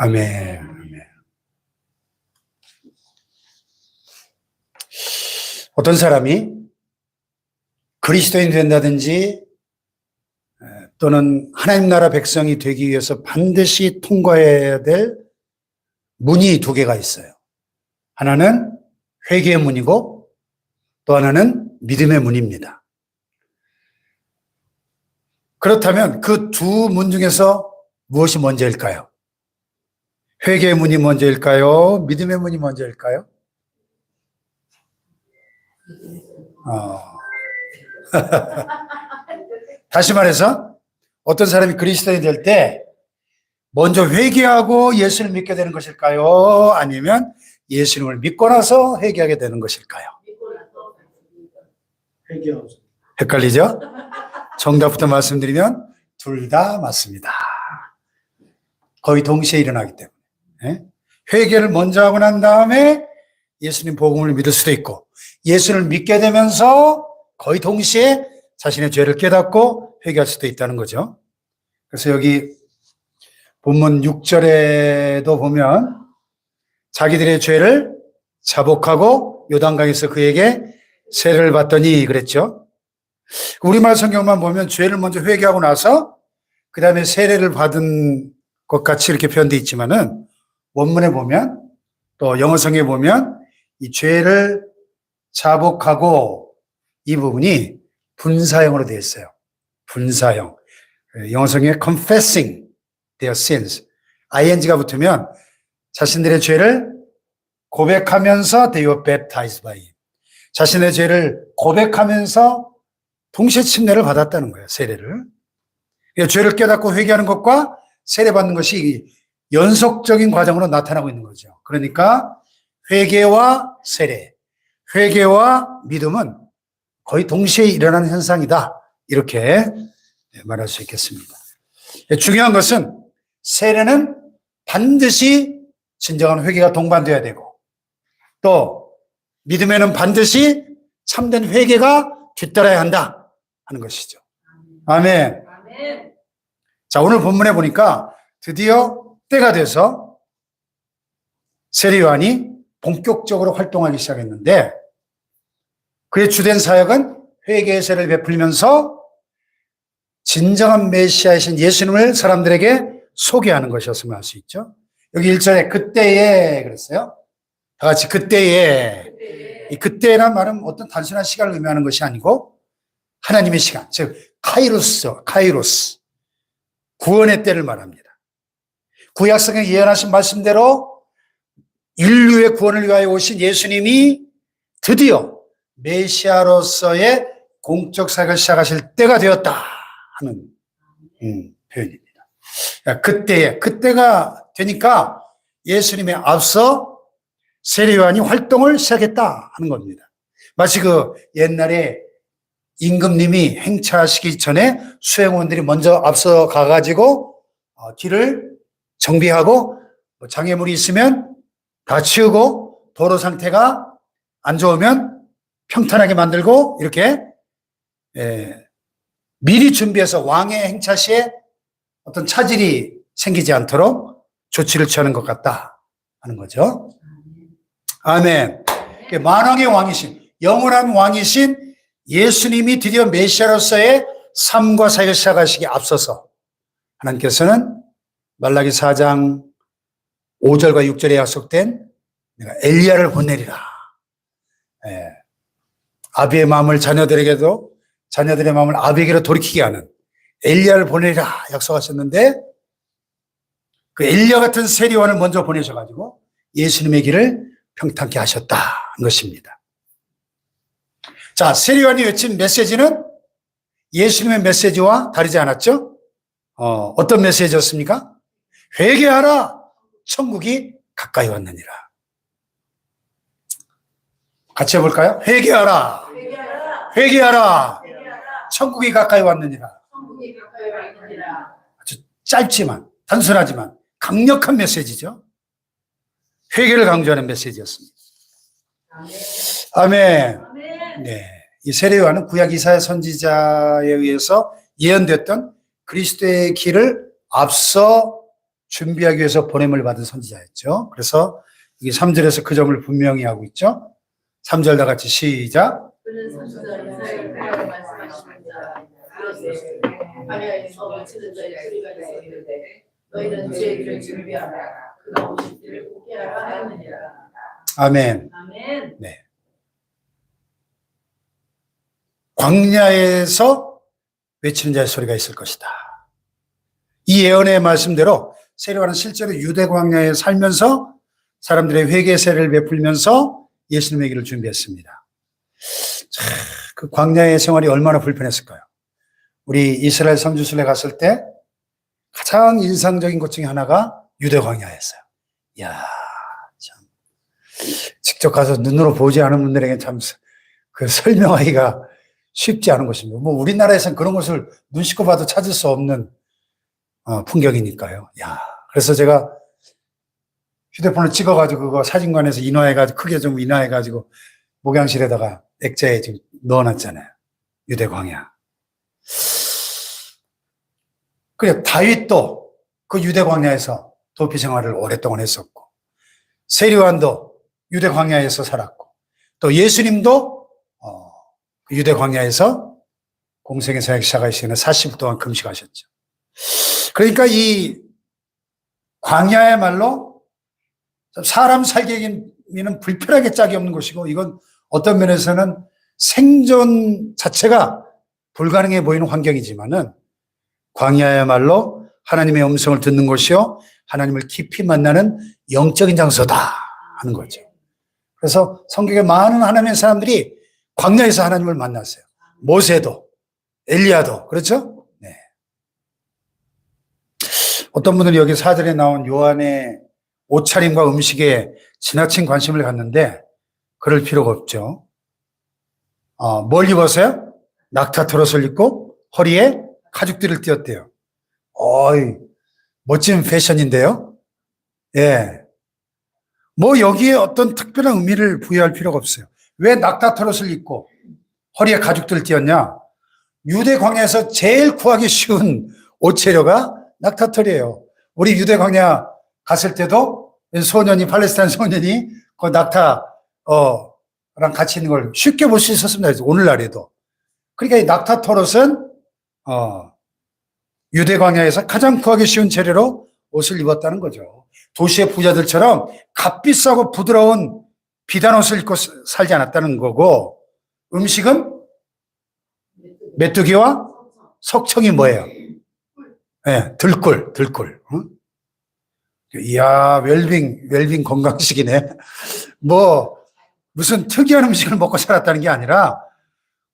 아멘. 어떤 사람이 그리스도인 된다든지 에, 또는 하나님 나라 백성이 되기 위해서 반드시 통과해야 될 문이 두 개가 있어요. 하나는 회개의 문이고 또 하나는 믿음의 문입니다. 그렇다면 그 두 문 중에서 무엇이 먼저일까요? 회개의 문이 먼저일까요? 믿음의 문이 먼저일까요? 어. 다시 말해서 어떤 사람이 그리스도인이 될 때 먼저 회개하고 예수를 믿게 되는 것일까요? 아니면 예수님을 믿고 나서 회개하게 되는 것일까요? 헷갈리죠? 정답부터 말씀드리면 둘 다 맞습니다. 거의 동시에 일어나기 때문에. 예? 회개를 먼저 하고 난 다음에 예수님 복음을 믿을 수도 있고 예수를 믿게 되면서 거의 동시에 자신의 죄를 깨닫고 회개할 수도 있다는 거죠. 그래서 여기 본문 6절에도 보면 자기들의 죄를 자복하고 요단강에서 그에게 세례를 받더니 그랬죠. 우리말 성경만 보면 죄를 먼저 회개하고 나서 그 다음에 세례를 받은 것 같이 이렇게 표현되어 있지만은 원문에 보면 또 영어성에 보면 이 죄를 자복하고 이 부분이 분사형으로 되어 있어요. 분사형. 영어성에 confessing their sins. ing가 붙으면 자신들의 죄를 고백하면서 they were baptized by him. 자신의 죄를 고백하면서 동시에 침례를 받았다는 거예요. 세례를. 그러니까 죄를 깨닫고 회개하는 것과 세례 받는 것이 연속적인 과정으로 나타나고 있는 거죠. 그러니까 회개와 세례, 회개와 믿음은 거의 동시에 일어나는 현상이다. 이렇게 말할 수 있겠습니다. 중요한 것은 세례는 반드시 진정한 회개가 동반돼야 되고 또 믿음에는 반드시 참된 회개가 뒤따라야 한다 하는 것이죠. 아멘. 아멘. 자, 오늘 본문에 보니까 드디어 때가 돼서 세례요한이 본격적으로 활동하기 시작했는데 그의 주된 사역은 회개의 세를 베풀면서 진정한 메시아이신 예수님을 사람들에게 소개하는 것이었음을 알 수 있죠. 여기 1절에 그때에 그랬어요. 다 같이 그때에 이 그때란 말은 어떤 단순한 시간을 의미하는 것이 아니고 하나님의 시간, 즉 카이로스, 카이로스 구원의 때를 말합니다. 구약성에 예언하신 말씀대로 인류의 구원을 위하여 오신 예수님이 드디어 메시아로서의 공적 사역을 시작하실 때가 되었다 하는 음, 표현입니다. 야, 그때에 그때가 되니까 예수님의 앞서 세례요한이 활동을 시작했다 하는 겁니다. 마치 그 옛날에 임금님이 행차하시기 전에 수행원들이 먼저 앞서 가가지고 어, 길을 정비하고 뭐 장애물이 있으면 다 치우고 도로 상태가 안 좋으면 평탄하게 만들고 이렇게 예, 미리 준비해서 왕의 행차 시에 어떤 차질이 생기지 않도록 조치를 취하는 것 같다 하는 거죠. 아멘. 만왕의 왕이신 영원한 왕이신 예수님이 드디어 메시아로서의 삶과 사역을 시작하시기 앞서서 하나님께서는 말라기 4장 5절과 6절에 약속된 내가 엘리야를 보내리라. 예. 아비의 마음을 자녀들에게도 자녀들의 마음을 아비에게로 돌이키게 하는 엘리야를 보내리라 약속하셨는데 그 엘리야 같은 세리원을 먼저 보내셔가지고 예수님의 길을 평탄케 하셨다는 것입니다. 자, 세리완이 외친 메시지는 예수님의 메시지와 다르지 않았죠? 어, 어떤 메시지였습니까? 회개하라! 천국이 가까이 왔느니라. 같이 해볼까요? 회개하라! 회개하라. 천국이 가까이 왔느니라. 아주 짧지만, 단순하지만 강력한 메시지죠. 회개를 강조하는 메시지였습니다. 아멘. 네. 이 세례요한은 구약 이사야 선지자에 의해서 예언됐던 그리스도의 길을 앞서 준비하기 위해서 보냄을 받은 선지자였죠. 그래서 이게 3절에서 그 점을 분명히 하고 있죠. 3절 다 같이 시작. 아멘. 아멘. 광야에서 외치는 자의 소리가 있을 것이다. 이 예언의 말씀대로 세례와는 실제로 유대 광야에 살면서 사람들의 회개 세례를 베풀면서 예수님의 길을 준비했습니다. 자, 그 광야의 생활이 얼마나 불편했을까요? 우리 이스라엘 성주순례 갔을 때 가장 인상적인 것 중에 하나가 유대 광야였어요. 이야, 참. 직접 가서 눈으로 보지 않은 분들에게 참 그 설명하기가 쉽지 않은 것입니다. 뭐 우리나라에서는 그런 것을 눈 씻고 봐도 찾을 수 없는 어, 풍경이니까요. 야, 그래서 제가 휴대폰을 찍어가지고 그거 사진관에서 인화해가지고 크게 좀 인화해가지고 목양실에다가 액자에 지금 넣어놨잖아요. 유대 광야. 그래 다윗도 그 유대 광야에서 도피 생활을 오랫동안 했었고 세리완도 유대 광야에서 살았고 또 예수님도 어, 유대 광야에서 공생의 사역 시작하기 전에 40일 동안 금식하셨죠. 그러니까 이 광야야말로 사람 살기에는 불편하게 짝이 없는 곳이고 이건 어떤 면에서는 생존 자체가 불가능해 보이는 환경이지만은 광야야말로 하나님의 음성을 듣는 곳이요 하나님을 깊이 만나는 영적인 장소다 하는 거죠. 그래서 성경에 많은 하나님의 사람들이 광야에서 하나님을 만났어요. 모세도, 엘리야도, 그렇죠? 네. 어떤 분들이 여기 사절에 나온 요한의 옷차림과 음식에 지나친 관심을 갖는데 그럴 필요가 없죠. 어, 뭘 입었어요? 낙타토롯을 입고 허리에 가죽들을 띄었대요. 어이, 멋진 패션인데요. 예. 뭐 여기에 어떤 특별한 의미를 부여할 필요가 없어요. 왜 낙타토롯을 입고 허리에 가죽들을 띄었냐? 유대 광야에서 제일 구하기 쉬운 옷 재료가 낙타털이에요. 우리 유대 광야 갔을 때도 소년이 팔레스타인 소년이 그 낙타 어랑 같이 있는 걸 쉽게 볼 수 있었습니다. 오늘날에도. 그러니까 이 낙타토롯은 어 유대 광야에서 가장 구하기 쉬운 재료로 옷을 입었다는 거죠. 도시의 부자들처럼 값비싸고 부드러운 비단 옷을 입고 살지 않았다는 거고 음식은 메뚜기와 석청이 뭐예요? 예, 들꿀, 들꿀. 응? 이야, 웰빙, 웰빙 건강식이네. 뭐, 무슨 특이한 음식을 먹고 살았다는 게 아니라,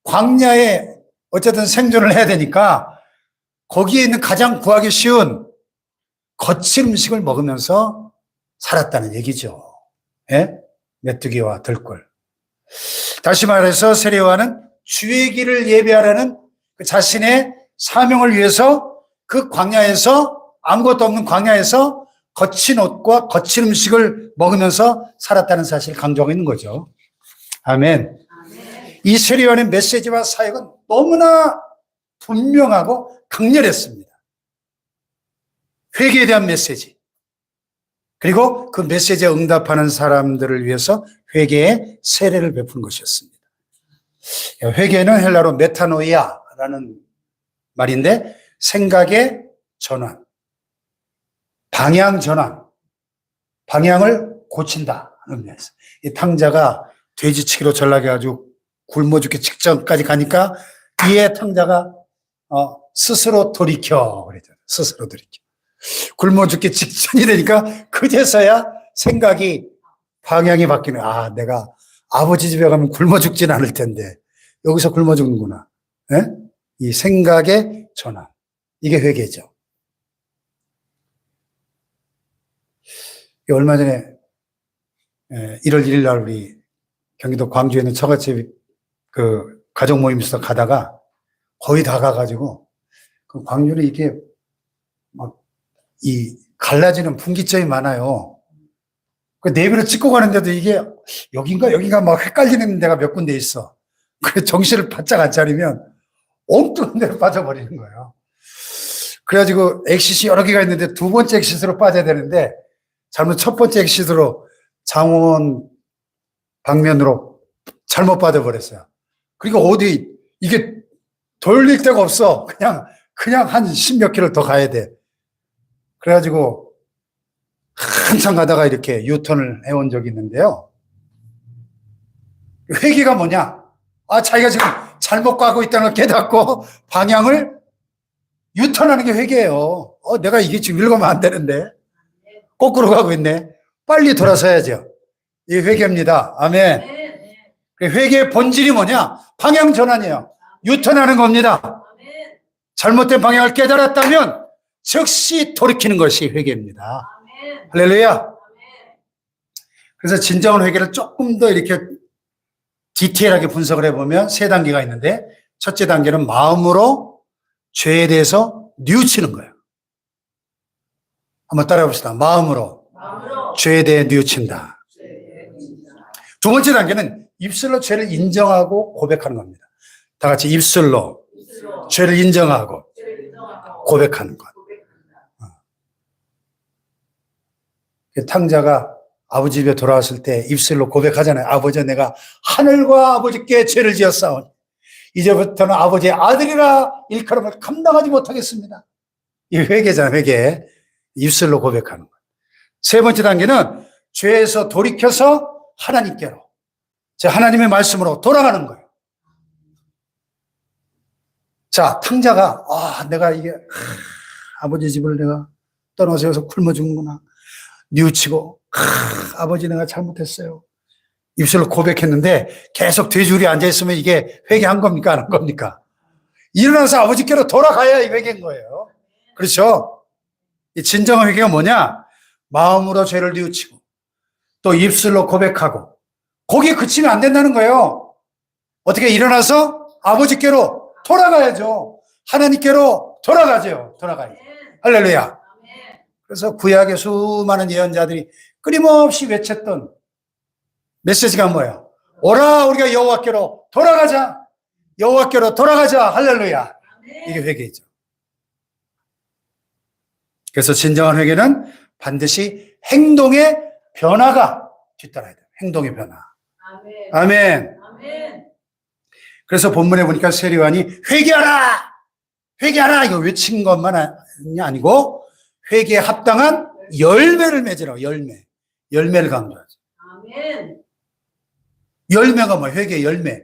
광야에 어쨌든 생존을 해야 되니까, 거기에 있는 가장 구하기 쉬운 거친 음식을 먹으면서 살았다는 얘기죠. 예? 메뚜기와 들꿀. 다시 말해서 세례와는 주의 길을 예배하라는 그 자신의 사명을 위해서 그 광야에서 아무것도 없는 광야에서 거친 옷과 거친 음식을 먹으면서 살았다는 사실을 강조하고 있는 거죠. 아멘. 이 세례요한의 메시지와 사역은 너무나 분명하고 강렬했습니다. 회개에 대한 메시지. 그리고 그 메시지에 응답하는 사람들을 위해서 회개의 세례를 베푸는 것이었습니다. 회개는 헬라로 메타노이아라는 말인데 생각의 전환, 방향 전환, 방향을 고친다. 이 탕자가 돼지치기로 전락해가지고 굶어 죽기 직전까지 가니까 이에 탕자가 어, 스스로 돌이켜. 그랬잖아요. 스스로 돌이켜. 굶어 죽기 직전이 되니까 그제서야 생각이 방향이 바뀌는, 아, 내가 아버지 집에 가면 굶어 죽진 않을 텐데, 여기서 굶어 죽는구나. 예? 이 생각의 전환. 이게 회개죠. 얼마 전에 1월 1일 날 우리 경기도 광주에 있는 처갓집 그 가족 모임 있어 가다가 거의 다 가가지고 그 광주는 이게 막 이 갈라지는 분기점이 많아요. 그 내비를 찍고 가는데도 이게 여긴가 여긴가 막 헷갈리는 데가 몇 군데 있어. 그래 정신을 바짝 안 차리면 엉뚱한 데로 빠져버리는 거예요. 그래가지고 엑시스 여러 개가 있는데 두 번째 엑시스로 빠져야 되는데 잘못 첫 번째 엑시스로 장원 방면으로 잘못 빠져버렸어요. 그리고 어디 이게 돌릴 데가 없어. 그냥 그냥 한 십 몇 킬로 더 가야 돼. 그래가지고 한참 가다가 이렇게 유턴을 해온 적이 있는데요. 회기가 뭐냐? 아, 자기가 지금 잘못 가고 있다는 걸 깨닫고 방향을 유턴하는 게 회개예요. 어, 내가 이게 지금 읽으면 안 되는데. 거꾸로 가고 있네. 빨리 돌아서야죠. 이 회개입니다. 아멘. 그 회개의 본질이 뭐냐? 방향 전환이에요. 유턴하는 겁니다. 잘못된 방향을 깨달았다면 즉시 돌이키는 것이 회개입니다. 할렐루야. 그래서 진정한 회개를 조금 더 이렇게 디테일하게 분석을 해보면 세 단계가 있는데 첫째 단계는 마음으로 죄에 대해서 뉘우치는 거예요. 한번 따라해 봅시다. 마음으로 마음으로 죄에 대해 뉘우친다. 두 번째 단계는 입술로 죄를 인정하고 고백하는 겁니다. 다 같이 입술로 입술로 죄를 인정하고 인정하고 고백하는 것. 그 탕자가 아버지 집에 돌아왔을 때 입술로 고백하잖아요. 아버지 내가 하늘과 아버지께 죄를 지었사오니 이제부터는 아버지의 아들이라 일컬음을 감당하지 못하겠습니다. 이 회개잖아요. 회개. 입술로 고백하는 것. 세 번째 단계는 죄에서 돌이켜서 하나님께로 제 하나님의 말씀으로 돌아가는 거예요. 자, 탕자가 아, 내가 이게 하, 아버지 집을 내가 떠나서 여기서 굶어 죽는구나. 뉘우치고 하, 아버지 내가 잘못했어요. 입술로 고백했는데 계속 돼지우리 앉아 있으면 이게 회개한 겁니까 안 한 겁니까? 일어나서 아버지께로 돌아가야 이 회개인 거예요. 그렇죠? 이 진정한 회개가 뭐냐? 마음으로 죄를 뉘우치고 또 입술로 고백하고 거기에 그치면 안 된다는 거예요. 어떻게 일어나서 아버지께로 돌아가야죠. 하나님께로 돌아가죠. 돌아가요. 아멘. 할렐루야. 그래서 구약의 수많은 예언자들이 끊임없이 외쳤던 메시지가 뭐예요? 오라 우리가 여호와께로 돌아가자. 여호와께로 돌아가자. 할렐루야. 이게 회개죠. 그래서 진정한 회개는 반드시 행동의 변화가 뒤따라야 돼요. 행동의 변화. 아멘. 아멘. 아멘. 그래서 본문에 보니까 세리완이 회개하라! 회개하라! 이거 외친 것만 아니- 아니고 회개에 합당한 열매를 맺으라고 열매. 열매를 강조하죠. 아멘. 열매가 뭐 회개의 열매.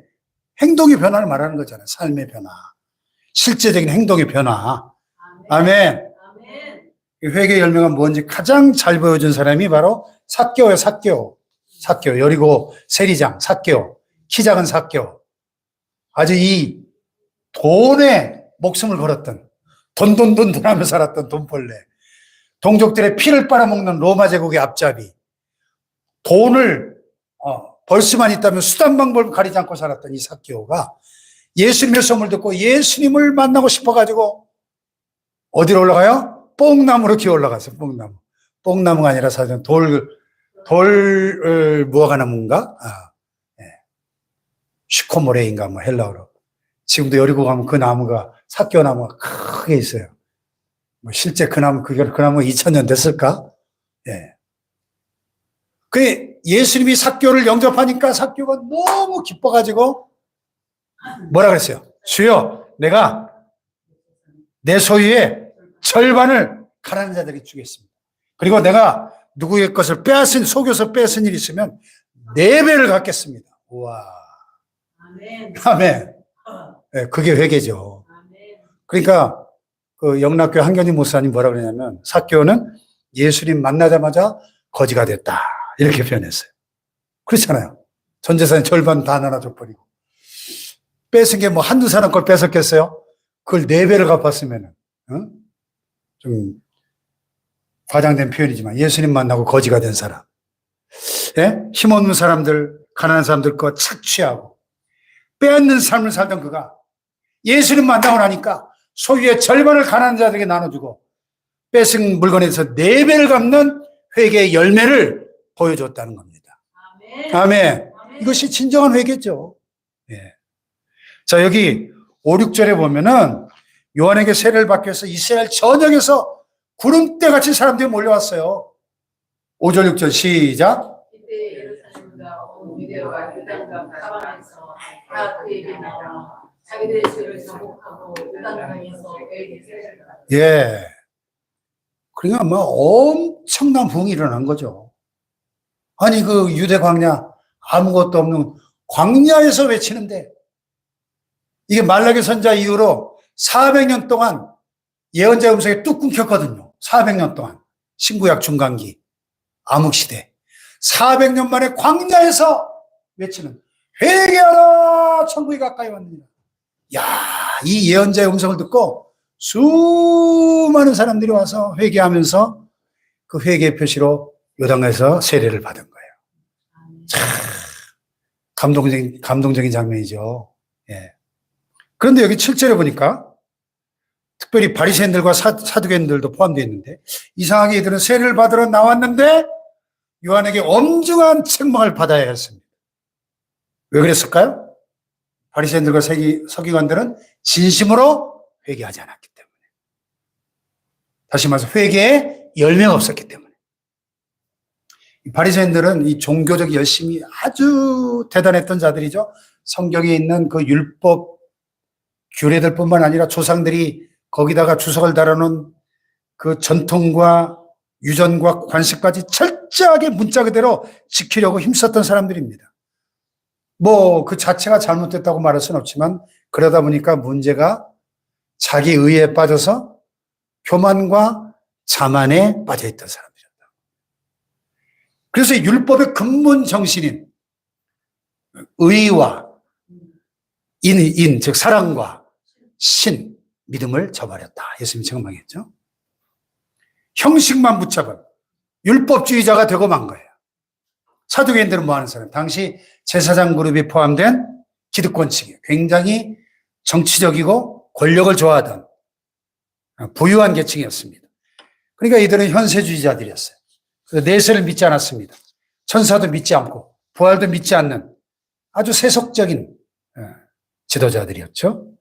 행동의 변화를 말하는 거잖아요. 삶의 변화. 실제적인 행동의 변화. 아멘. 아멘. 이 회개의 열매가 뭔지 가장 잘 보여준 사람이 바로 삭개오예요. 삭개오. 삭개오. 여리고 세리장 삭개오. 키 작은 삭개오. 아주 이 돈에 목숨을 걸었던 돈돈돈돈 하며 살았던 돈벌레. 동족들의 피를 빨아먹는 로마 제국의 앞잡이. 돈을 어, 벌 수만 있다면 수단 방법을 가리지 않고 살았던 이 삭개오가 예수님의 소문을 듣고 예수님을 만나고 싶어가지고 어디로 올라가요? 뽕나무로 기어 올라갔어요. 뽕나무. 뽕나무가 아니라 사실은 돌, 돌, 무화과 나무인가? 아, 예. 슈코모레인가, 뭐, 헬라어로. 지금도 여리고 가면 그 나무가, 삭겨 나무가 크게 있어요. 뭐, 실제 그 나무, 그게, 그 나무가 2000년 됐을까? 예. 그 예수님이 삭교를 영접하니까 삭교가 너무 기뻐가지고 뭐라 그랬어요? 주여, 내가 내 소유의 절반을 가난한 자들에게 주겠습니다. 그리고 내가 누구의 것을 빼앗은, 속여서 뺏은 일이 있으면 네 배를 갖겠습니다. 우와. 아멘. 아멘. 예, 그게. 아멘. 그러니까 그 영락교 한견희 목사님 뭐라 그러냐면 사교는 예수님 만나자마자 거지가 됐다. 이렇게 표현했어요. 그렇잖아요. 전 재산 절반 다 나눠줘 버리고. 뺏은 게 뭐 한두 사람 걸 뺏었겠어요? 그걸 네 배를 갚았으면은, 응? 좀 과장된 표현이지만 예수님 만나고 거지가 된 사람. 예? 힘없는 사람들, 가난한 사람들 거 착취하고 빼앗는 삶을 살던 그가 예수님 만나고 나니까 소유의 절반을 가난한 자들에게 나눠주고 뺏은 물건에서 네 배를 갚는 회개의 열매를 보여줬다는 겁니다. 아멘. 아멘. 아멘. 이것이 진정한 회개죠. 예. 자, 여기 5, 6절에 보면은 요한에게 세례를 받기 위해서 이스라엘 전역에서 구름대 같이 사람들이 몰려왔어요. 5절 6절 시작. 예. 그러니까 뭐 엄청난 부흥이 일어난 거죠. 아니 그 유대 광야 아무것도 없는 광야에서 외치는데 이게 말라기 선자 이후로 400년 동안 예언자 음성이 뚝 끊겼거든요. 400년 동안 신구약 중간기 암흑 시대 400년 만에 광야에서 외치는 회개하라 천국이 가까이 왔느니라. 야, 이 예언자의 음성을 듣고 수많은 사람들이 와서 회개하면서 그 회개의 표시로 요단강에서 세례를 받은 거예요. 참 감동적인 감동적인 장면이죠. 예. 그런데 여기 7절에 보니까 특별히 바리새인들과 사, 사두개인들도 포함되어 있는데 이상하게 이들은 세례를 받으러 나왔는데 요한에게 엄중한 책망을 받아야 했습니다. 왜 그랬을까요? 바리새인들과 서기, 서기관들은 진심으로 회개하지 않았기 때문에. 다시 말해서 회개에 열매가 없었기 때문에. 이 바리새인들은 이 종교적 열심이 아주 대단했던 자들이죠. 성경에 있는 그 율법 규례들뿐만 아니라 조상들이 거기다가 주석을 달아놓은 그 전통과 유전과 관습까지 철저하게 문자 그대로 지키려고 힘썼던 사람들입니다. 뭐 그 자체가 잘못됐다고 말할 수는 없지만 그러다 보니까 문제가 자기 의에 빠져서 교만과 자만에 빠져 있던 사람들이었다. 그래서 율법의 근본 정신인 의와 인, 인, 즉 사랑과 신, 믿음을 저버렸다. 예수님이 책망했죠. 형식만 붙잡은 율법주의자가 되고 만 거예요. 사두개인들은 뭐 하는 사람? 당시 제사장 그룹이 포함된 기득권 측이 굉장히 정치적이고 권력을 좋아하던 부유한 계층이었습니다. 그러니까 이들은 현세주의자들이었어요. 내세를 믿지 않았습니다. 천사도 믿지 않고 부활도 믿지 않는 아주 세속적인 어, 지도자들이었죠.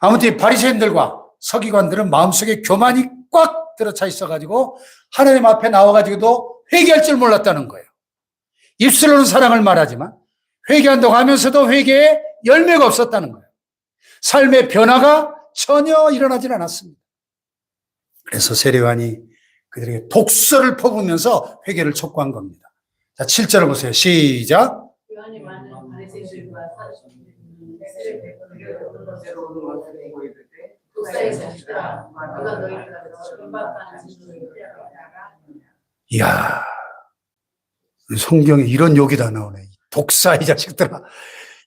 아무튼 이 바리새인들과 서기관들은 마음속에 교만이 꽉 들어차 있어가지고 하나님 앞에 나와가지고도 회개할 줄 몰랐다는 거예요. 입술로는 사랑을 말하지만 회개한다고 하면서도 회개에 열매가 없었다는 거예요. 삶의 변화가 전혀 일어나질 않았습니다. 그래서 세례관이 그들에게 독서를 퍼부으면서 회개를 촉구한 겁니다. 자, 7절을 보세요. 시작. 이야, 성경에 이런 욕이 다 나오네. 독사의 자식들아.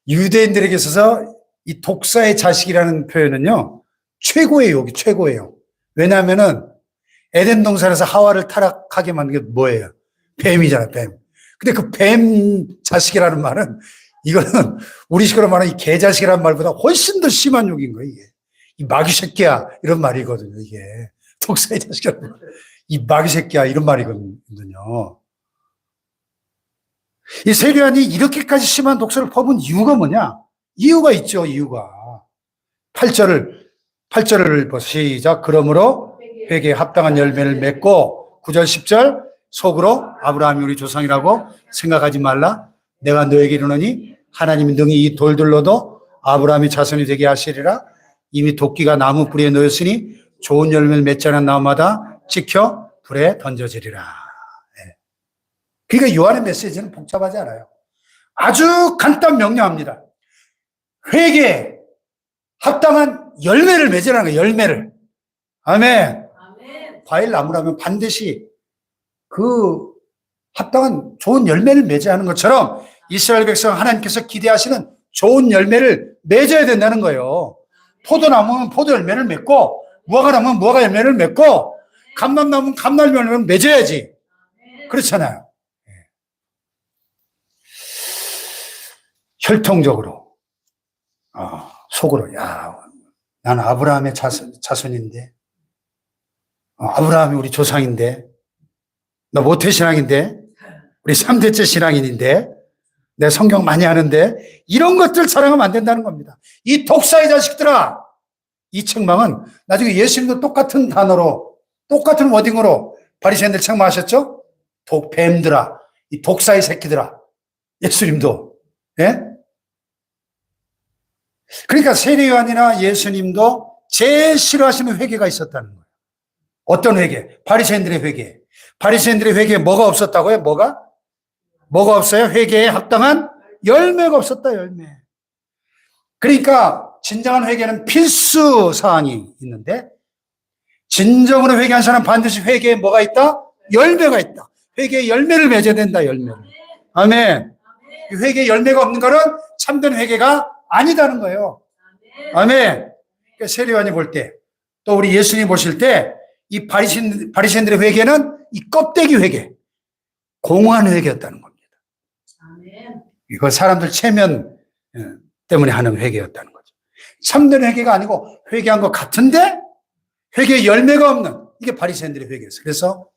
유대인들에게 있어서 이 독사의 자식이라는 표현은요, 최고의 욕이 최고예요. 왜냐하면은 에덴 동산에서 하와를 타락하게 만든 게 뭐예요? 뱀이잖아, 뱀. 근데 그 뱀 자식이라는 말은 이거는 우리식으로 말하는 이 개자식이라는 말보다 훨씬 더 심한 욕인 거예요, 이게. 이 마귀 새끼야, 이런 말이거든요, 이게. 독사의 자식이라는 말. 이 마귀 새끼야, 이런 말이거든요. 이 세례안이 이렇게까지 심한 독서를 퍼본 이유가 뭐냐? 이유가 있죠, 이유가. 8절을, 8절을 보세요. 시작. 그러므로 회개에 합당한 열매를 맺고 9절, 10절 속으로 아브라함이 우리 조상이라고 생각하지 말라. 내가 너에게 이르노니 하나님이 능히 이 돌들로도 아브라함이 자손이 되게 하시리라. 이미 도끼가 나무 뿌리에 놓였으니 좋은 열매를 맺지 않은 나무마다 찍혀 불에 던져지리라. 예. 그러니까 요한의 메시지는 복잡하지 않아요. 아주 간단 명료합니다. 회개 합당한 열매를 맺으라는 거예요. 열매를. 아멘. 과일 나무라면 반드시 그 합당한 좋은 열매를 맺어야 하는 것처럼 이스라엘 백성 하나님께서 기대하시는 좋은 열매를 맺어야 된다는 거예요. 포도나무는 포도 열매를 맺고 무화과 나무는 무화과 열매를 맺고 감람나무는 감람 열매를 맺어야지. 그렇잖아요. 예. 혈통적으로 어, 속으로 야, 난 아브라함의 자손, 자손인데 어, 아브라함이 우리 조상인데 너 모태 신앙인데 우리 3대째 신앙인인데 내 성경 많이 하는데 이런 것들 자랑하면 안 된다는 겁니다. 이 독사의 자식들아 이 책망은 나중에 예수님도 똑같은 단어로 똑같은 워딩으로 바리새인들 책망하셨죠? 독 뱀들아, 이 독사의 새끼들아. 예수님도 예? 그러니까 세례요한이나 예수님도 제일 싫어하시는 회개가 있었다는 거예요. 어떤 회개? 바리새인들의 회개. 바리새인들의 회개에 뭐가 없었다고요? 뭐가? 뭐가 없어요? 회개에 합당한 열매가 없었다, 열매. 그러니까 진정한 회개는 필수 사항이 있는데 진정으로 회개한 사람 반드시 회개에 뭐가 있다? 열매가 있다. 회개에 열매를 맺어야 된다, 열매를. 아멘. 이 회개에 열매가 없는 거는 참된 회개가 아니다는 거예요. 아멘. 그러니까 세례요한이 볼 때, 또 우리 예수님 보실 때, 이 바리신, 바리새인들의 회개는 이 껍데기 회개, 공허한 회개였다는 겁니다. 이거 사람들 체면 예, 때문에 하는 회개였다는 거죠. 참된 회개가 아니고 회개한 것 같은데 회개의 열매가 없는 이게 바리새인들의 회개였어요. 그래서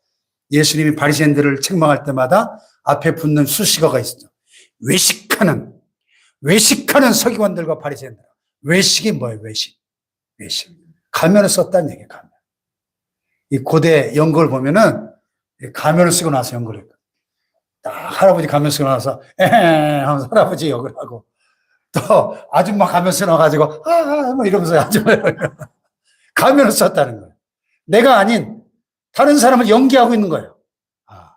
예수님이 바리새인들을 책망할 때마다 앞에 붙는 수식어가 있었죠. 외식하는 외식하는 서기관들과 바리새인들. 외식이 뭐예요? 외식. 외식. 가면을 썼다는 얘기예요. 가면. 이 고대 연극을 보면은 이 가면을 쓰고 나서 연극을. 딱 할아버지 가면 쓰고 나서 에헤 하면서 할아버지 역을 하고 또 아줌마 가면 쓰나가지고 아뭐 이러면서 아줌마 가면을 썼다는 거예요. 내가 아닌 다른 사람을 연기하고 있는 거예요. 아,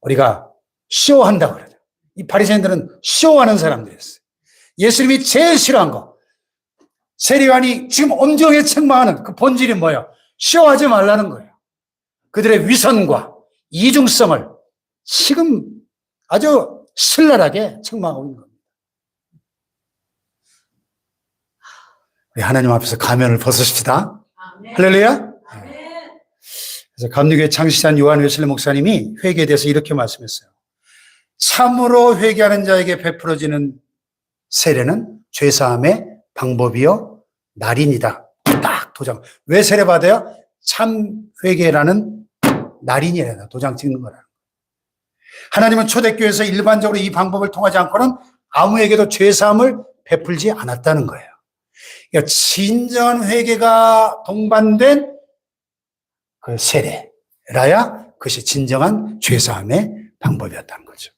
우리가 쇼한다고 그러죠. 이 바리새인들은 쇼하는 사람들이었어요. 예수님이 제일 싫어한 거. 세리완이 지금 엄정하게 책망하는 그 본질이 뭐예요? 쇼하지 말라는 거예요. 그들의 위선과 이중성을 지금 아주 신랄하게 책망하고 있는 겁니다. 우리 하나님 앞에서 가면을 벗으십시다. 아멘. 할렐루야. 아멘. 그래서 감리교회 창시자 요한 웨슬리 목사님이 회개에 대해서 이렇게 말씀했어요. 참으로 회개하는 자에게 베풀어지는 세례는 죄사함의 방법이요 날인이다. 딱 도장. 왜 세례 받아요? 참 회개라는 날인이라 도장 찍는 거라. 하나님은 초대교회에서 일반적으로 이 방법을 통하지 않고는 아무에게도 죄사함을 베풀지 않았다는 거예요. 그러니까 진정한 회개가 동반된 그 세례라야 그것이 진정한 죄사함의 방법이었다는 거죠.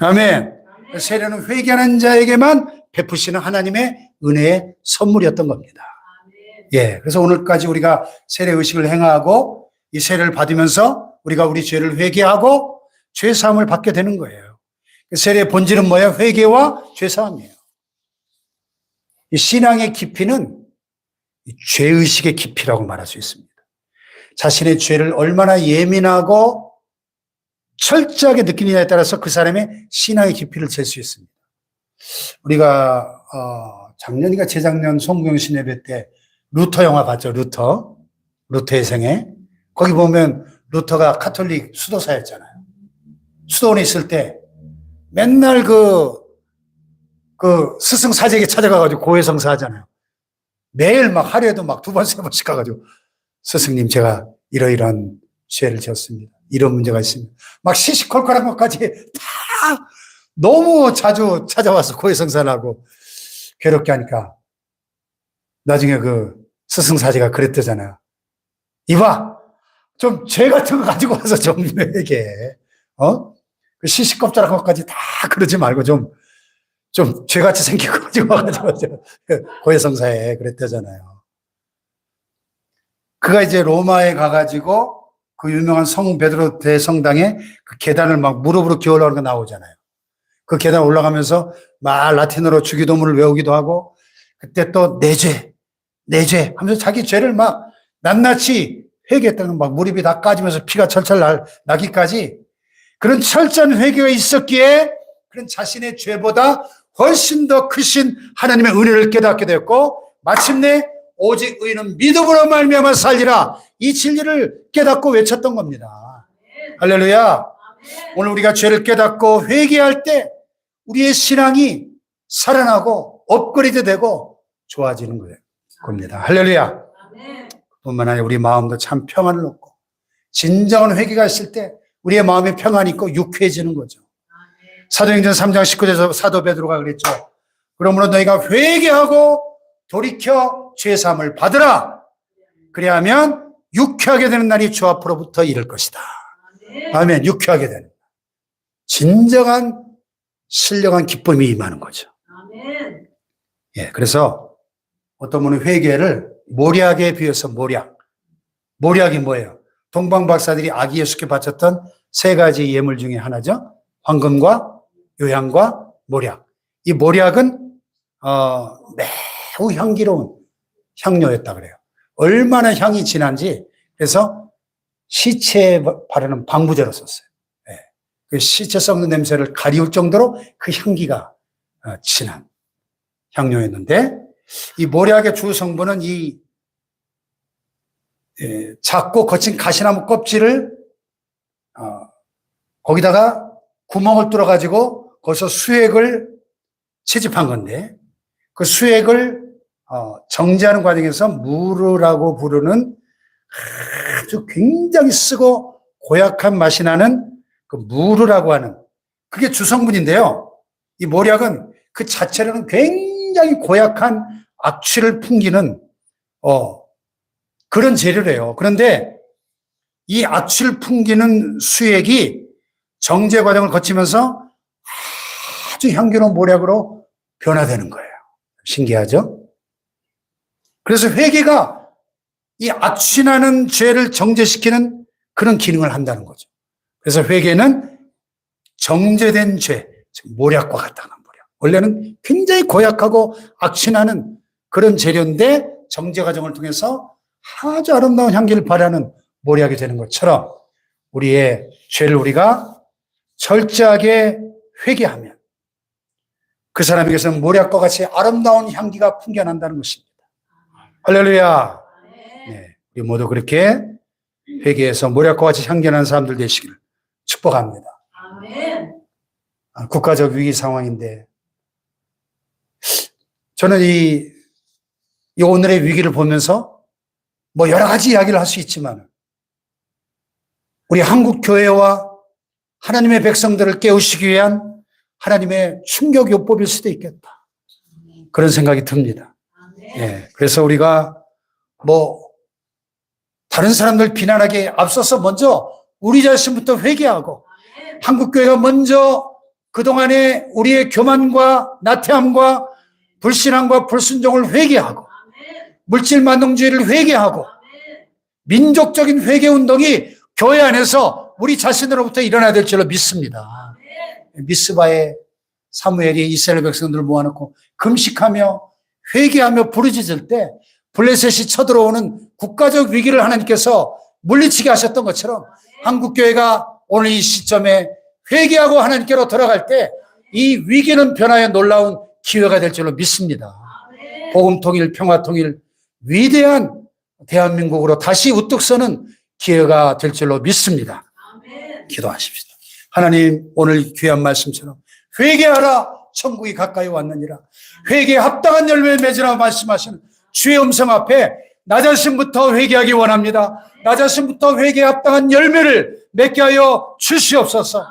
아멘. 세례는 회개하는 자에게만 베푸시는 하나님의 은혜의 선물이었던 겁니다. 예. 그래서 오늘까지 우리가 세례 의식을 행하고 이 세례를 받으면서 우리가 우리 죄를 회개하고 죄 사함을 받게 되는 거예요. 그 세례의 본질은 뭐예요? 회개와 죄 사함이에요. 이 신앙의 깊이는 이 죄의식의 깊이라고 말할 수 있습니다. 자신의 죄를 얼마나 예민하고 철저하게 느끼느냐에 따라서 그 사람의 신앙의 깊이를 잴 수 있습니다. 우리가 어, 작년인가 재작년 송경신 예배 때 루터 영화 봤죠? 루터 루터의 생애 거기 보면 루터가 카톨릭 수도사였잖아요. 수도원에 있을 때 맨날 그, 그 스승 사제에게 찾아가가지고 고해성사 하잖아요. 매일 막 하루에도 막 두 번, 세 번씩 가가지고 스승님 제가 이러이러한 죄를 지었습니다. 이런 문제가 있습니다. 막 시시콜콜한 것까지 다 너무 자주 찾아와서 고해성사를 하고 괴롭게 하니까 나중에 그 스승사제가 그랬대잖아요. 이봐! 좀 죄 같은 거 가지고 와서 좀 얘기해. 어? 그 시시껍질한 것까지 다 그러지 말고 좀, 좀 죄같이 생긴 거 가지고 와가지고 저 고해성사에 그랬대잖아요. 그가 이제 로마에 가가지고 그 유명한 성 베드로 대성당에 그 계단을 막 무릎으로 기어 올라가는 거 나오잖아요. 그 계단 올라가면서 막 라틴어로 주기도문을 외우기도 하고 그때 또 내 죄, 내 죄 하면서 자기 죄를 막 낱낱이 회개했다는 막 무릎이 다 까지면서 피가 철철 날, 나기까지 그런 철저한 회개가 있었기에 그런 자신의 죄보다 훨씬 더 크신 하나님의 은혜를 깨닫게 되었고 마침내 오직 의는 믿음으로 말미암아 살리라 이 진리를 깨닫고 외쳤던 겁니다. 할렐루야. 오늘 우리가 죄를 깨닫고 회개할 때 우리의 신앙이 살아나고 업그레이드 되고 좋아지는 거예요. 겁니다. 할렐루야. 뿐만 아니라 우리 마음도 참 평안을 얻고 진정한 회개가 있을 때 우리의 마음에 평안이 있고 유쾌해지는 거죠. 사도행전 3장 19절에서 사도 베드로가 그랬죠. 그러므로 너희가 회개하고 돌이켜 죄사함을 받으라. 그리하면 유쾌하게 되는 날이 주 앞으로부터 이를 것이다. 아멘. 유쾌하게 되는. 진정한 신령한 기쁨이 임하는 거죠. 예, 그래서 어떤 분은 회개를 모략에 비해서 모략. 모략이 뭐예요? 동방 박사들이 아기 예수께 바쳤던 세 가지 예물 중에 하나죠. 황금과 요양과 모략. 이 모략은 어, 매우 향기로운 향료였다 그래요. 얼마나 향이 진한지 그래서 시체에 바르는 방부제로 썼어요. 예. 그 시체 썩는 냄새를 가리울 정도로 그 향기가 어, 진한 향료였는데 이 모략의 주 성분은 이 예, 작고 거친 가시나무 껍질을 어, 거기다가 구멍을 뚫어 가지고 거기서 수액을 채집한 건데 그 수액을 어, 정제하는 과정에서 무르라고 부르는 아주 굉장히 쓰고 고약한 맛이 나는 그 무르라고 하는 그게 주성분인데요. 이 모략은 그 자체로는 굉장히 고약한 악취를 풍기는 어, 그런 재료래요. 그런데 이 악취를 풍기는 수액이 정제 과정을 거치면서 아주 향기로운 모략으로 변화되는 거예요. 신기하죠? 그래서 회개가 이 악취나는 죄를 정제시키는 그런 기능을 한다는 거죠. 그래서 회개는 정제된 죄, 즉 모략과 같다는. 원래는 굉장히 고약하고 악취나는 그런 재료인데 정제 과정을 통해서 아주 아름다운 향기를 발하는 모략이 되는 것처럼 우리의 죄를 우리가 철저하게 회개하면 그 사람에게서는 모략과 같이 아름다운 향기가 풍겨난다는 것입니다. 할렐루야. 네, 우리 모두 그렇게 회개해서 모략과 같이 향기나는 사람들 되시기를 축복합니다. 아멘. 아, 국가적 위기 상황인데 저는 이, 이 오늘의 위기를 보면서 뭐 여러 가지 이야기를 할 수 있지만 우리 한국 교회와 하나님의 백성들을 깨우시기 위한 하나님의 충격 요법일 수도 있겠다. 그런 생각이 듭니다. 예. 그래서 우리가 뭐 다른 사람들 비난하기에 앞서서 먼저 우리 자신부터 회개하고 아멘. 한국 교회가 먼저 그동안의 우리의 교만과 나태함과 불신앙과 불순종을 회개하고. 물질 만능주의를 회개하고. 민족적인 회개 운동이 교회 안에서 우리 자신으로부터 일어나야 될 줄로 믿습니다. 아멘. 미스바의 사무엘이 이스라엘 백성들을 모아놓고 금식하며 회개하며 부르짖을 때 블레셋이 쳐들어오는 국가적 위기를 하나님께서 물리치게 하셨던 것처럼 한국 교회가 오늘 이 시점에 회개하고 하나님께로 돌아갈 때 이 위기는 변화의 놀라운 기회가 될 줄로 믿습니다. 복음 통일, 평화 통일, 위대한 대한민국으로 다시 우뚝 서는 기회가 될 줄로 믿습니다. 기도하십시다. 하나님, 오늘 귀한 말씀처럼 회개하라, 천국이 가까이 왔느니라. 회개에 합당한 열매를 맺으라 말씀하시는 주의 음성 앞에 나 자신부터 회개하기 원합니다. 나 자신부터 회개에 합당한 열매를 맺게 하여 주시옵소서.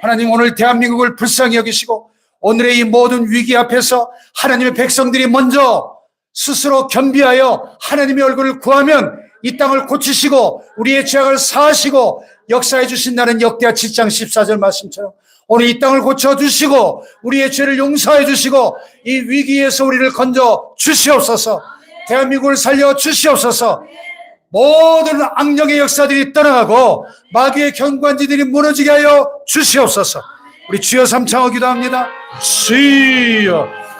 하나님 오늘 대한민국을 불쌍히 여기시고 오늘의 이 모든 위기 앞에서 하나님의 백성들이 먼저 스스로 겸비하여 하나님의 얼굴을 구하면 이 땅을 고치시고 우리의 죄악을 사하시고 역사해 주신다는 역대하 7장 14절 말씀처럼 오늘 이 땅을 고쳐 주시고 우리의 죄를 용서해 주시고 이 위기에서 우리를 건져 주시옵소서. 대한민국을 살려 주시옵소서. 모든 악령의 역사들이 떠나가고 마귀의 경관지들이 무너지게 하여 주시옵소서 우리 주여 삼창어 기도 합니다. 주여